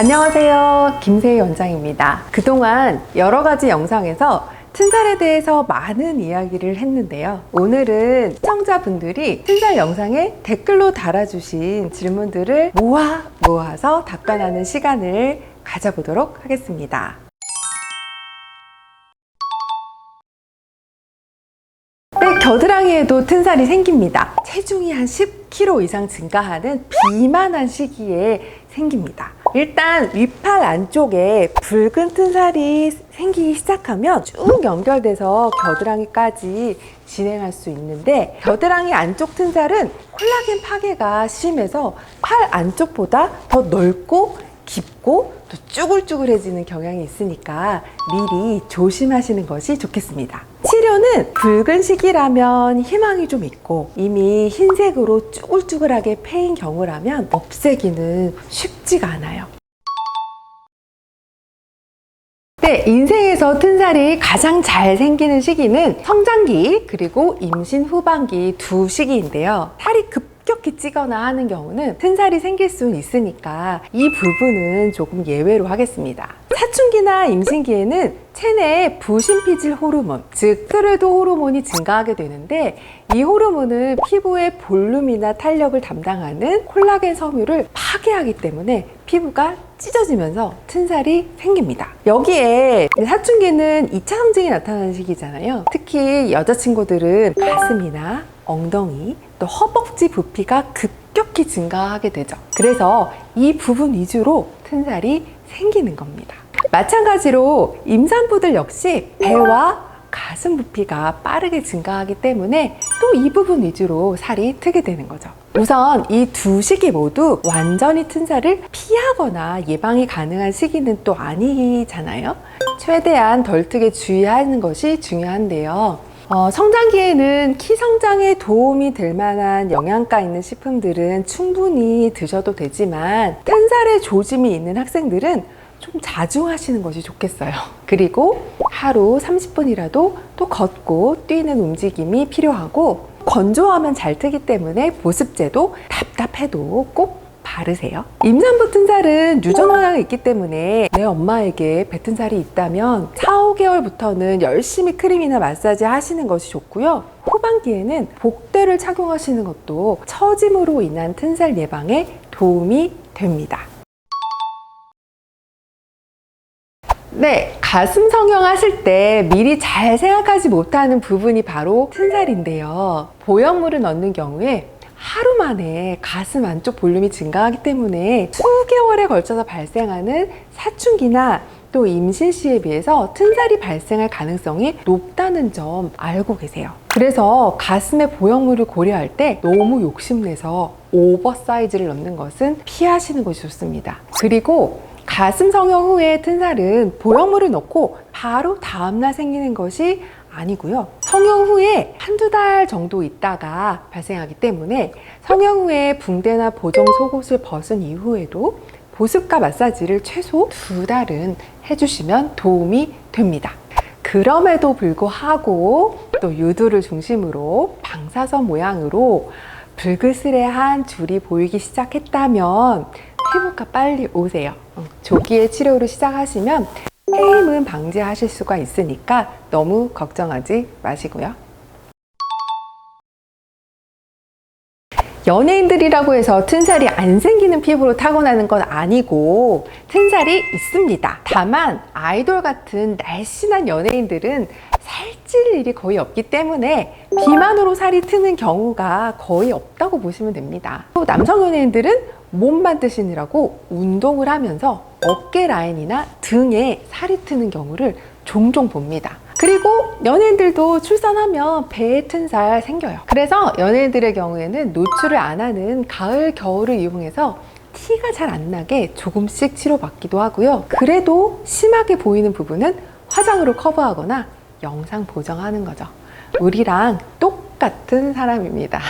안녕하세요. 김세희 원장입니다. 그동안 여러 가지 영상에서 튼살에 대해서 많은 이야기를 했는데요. 오늘은 시청자분들이 튼살 영상에 댓글로 달아주신 질문들을 모아 모아서 답변하는 시간을 가져보도록 하겠습니다. 네, 겨드랑이에도 튼살이 생깁니다. 체중이 한 10kg 이상 증가하는 비만한 시기에 생깁니다. 일단 위팔 안쪽에 붉은 튼살이 생기기 시작하면 쭉 연결돼서 겨드랑이까지 진행할 수 있는데 겨드랑이 안쪽 튼살은 콜라겐 파괴가 심해서 팔 안쪽보다 더 넓고 깊고 또 쭈글쭈글해지는 경향이 있으니까 미리 조심하시는 것이 좋겠습니다. 치료는 붉은 식이라면 희망이 좀 있고 이미 흰색으로 쭈글쭈글하게 패인 경우라면 없애기는 쉽지가 않아요. 네, 인생에서 튼살이 가장 잘 생기는 시기는 성장기 그리고 임신 후반기 두 시기인데요. 살이 급격히 찌거나 하는 경우는 튼살이 생길 수 있으니까 이 부분은 조금 예외로 하겠습니다. 사춘기나 임신기에는 체내에 부신피질 호르몬, 즉 스테로이드 호르몬이 증가하게 되는데 이 호르몬은 피부의 볼륨이나 탄력을 담당하는 콜라겐 섬유를 파괴하기 때문에 피부가 찢어지면서 튼살이 생깁니다. 여기에 사춘기는 2차 성징이 나타나는 시기잖아요. 특히 여자친구들은 가슴이나 엉덩이 또 허벅지 부피가 급격히 증가하게 되죠. 그래서 이 부분 위주로 튼살이 생기는 겁니다. 마찬가지로 임산부들 역시 배와 가슴 부피가 빠르게 증가하기 때문에 또 이 부분 위주로 살이 트게 되는 거죠. 우선 이 두 시기 모두 완전히 튼 살을 피하거나 예방이 가능한 시기는 또 아니잖아요. 최대한 덜 트게 주의하는 것이 중요한데요. 어, 성장기에는 키 성장에 도움이 될 만한 영양가 있는 식품들은 충분히 드셔도 되지만 탄살에 조짐이 있는 학생들은 좀 자주 하시는 것이 좋겠어요. 그리고 하루 30분이라도 또 걷고 뛰는 움직임이 필요하고 건조하면 잘 트기 때문에 보습제도 답답해도 꼭 바르세요. 임산부 튼살은 유전 원앙이 있기 때문에 내 엄마에게 뱉은 살이 있다면 4, 5개월부터는 열심히 크림이나 마사지 하시는 것이 좋고요. 후반기에는 복대를 착용하시는 것도 처짐으로 인한 튼살 예방에 도움이 됩니다. 네, 가슴 성형하실 때 미리 잘 생각하지 못하는 부분이 바로 튼살인데요. 보형물을 넣는 경우에 하루 만에 가슴 안쪽 볼륨이 증가하기 때문에 수개월에 걸쳐서 발생하는 사춘기나 또 임신 시에 비해서 튼살이 발생할 가능성이 높다는 점 알고 계세요. 그래서 가슴에 보형물을 고려할 때 너무 욕심내서 오버 사이즈를 넣는 것은 피하시는 것이 좋습니다. 그리고 가슴 성형 후에 튼살은 보형물을 넣고 바로 다음날 생기는 것이 아니고요. 성형 후에 한두 달 정도 있다가 발생하기 때문에 성형 후에 붕대나 보정 속옷을 벗은 이후에도 보습과 마사지를 최소 두 달은 해주시면 도움이 됩니다. 그럼에도 불구하고 또 유두를 중심으로 방사선 모양으로 불그스레한 줄이 보이기 시작했다면 피부과 빨리 오세요. 어, 조기에 치료를 시작하시면 해임은 방지하실 수가 있으니까 너무 걱정하지 마시고요. 연예인들이라고 해서 튼살이 안 생기는 피부로 타고나는 건 아니고 튼살이 있습니다. 다만 아이돌 같은 날씬한 연예인들은 살찔 일이 거의 없기 때문에 비만으로 살이 트는 경우가 거의 없다고 보시면 됩니다. 또 남성 연예인들은 몸 만드시느라고 운동을 하면서 어깨 라인이나 등에 살이 트는 경우를 종종 봅니다. 그리고 연예인들도 출산하면 배에 튼살 생겨요. 그래서 연예인들의 경우에는 노출을 안 하는 가을, 겨울을 이용해서 티가 잘 안 나게 조금씩 치료받기도 하고요. 그래도 심하게 보이는 부분은 화장으로 커버하거나 영상 보정하는 거죠. 우리랑 똑같은 사람입니다.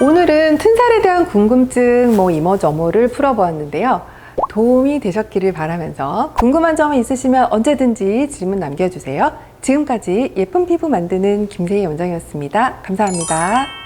오늘은 튼살에 대한 궁금증, 뭐 이모저모를 풀어보았는데요. 도움이 되셨기를 바라면서 궁금한 점이 있으시면 언제든지 질문 남겨주세요. 지금까지 예쁜 피부 만드는 김세희 원장이었습니다. 감사합니다.